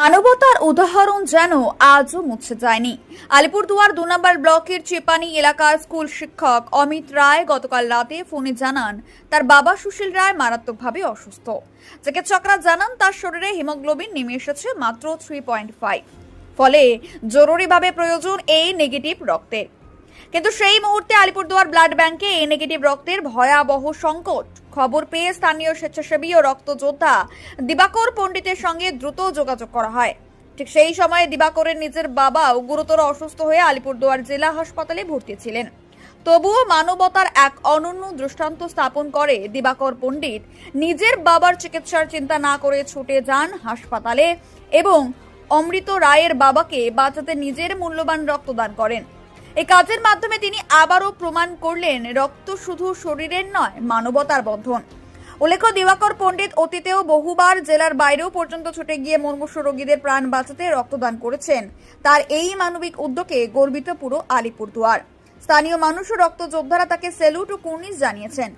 মানবতার উদাহরণ যেন আজও মুছে যায়নি। আলিপুরদুয়ার দু নম্বর ব্লকের চেপানি এলাকার স্কুল শিক্ষক অমিত রায় গতকাল রাতে ফোনে জানান, তার বাবা সুশীল রায় মারাত্মকভাবে অসুস্থ। চিকিৎসকরা জানান, তার শরীরে হিমোগ্লোবিন নেমে এসেছে মাত্র থ্রি পয়েন্ট ফাইভ। ফলে জরুরিভাবে প্রয়োজন এই নেগেটিভ রক্তের। কিন্তু সেই মুহূর্তে আলিপুরদুয়ার ব্লাড ব্যাংকে এই নেগেটিভ রক্তের ভয়াবহ সংকট। খবর পেয়ে স্থানীয় স্বেচ্ছাসেবী ও রক্তযোদ্ধা দিবাকর পণ্ডিতের সঙ্গে দ্রুত যোগাযোগ করা হয়। ঠিক সেই সময় দিবাকরের নিজের বাবাও গুরুতর অসুস্থ হয়ে আলিপুরদুয়ার জেলা হাসপাতালে ভর্তি ছিলেন। তবুও মানবতার এক অনন্য দৃষ্টান্ত স্থাপন করে দিবাকর পণ্ডিত নিজের বাবার চিকিৎসার চিন্তা না করে ছুটে যান হাসপাতালে এবং অমৃত রায়ের বাবাকে বাঁচাতে নিজের মূল্যবান রক্তদান করেন। এই কাজের মাধ্যমে তিনি আবারও প্রমাণ করলেন, রক্ত শুধু শরীরের নয়, মানবতার বন্ধন। উল্লেখ্য, দিবাকর পণ্ডিত অতীতেও বহুবার জেলার বাইরেও পর্যন্ত ছুটে গিয়ে মুমূর্ষু রোগীদের প্রাণ বাঁচাতে রক্তদান করেছেন। তার এই মানবিক উদ্যোগে গর্বিত পুরো আলিপুরদুয়ার। স্থানীয় মানুষ ও রক্তযোদ্ধারা তাকে সেলুট ও কুর্নিশ জানিয়েছেন।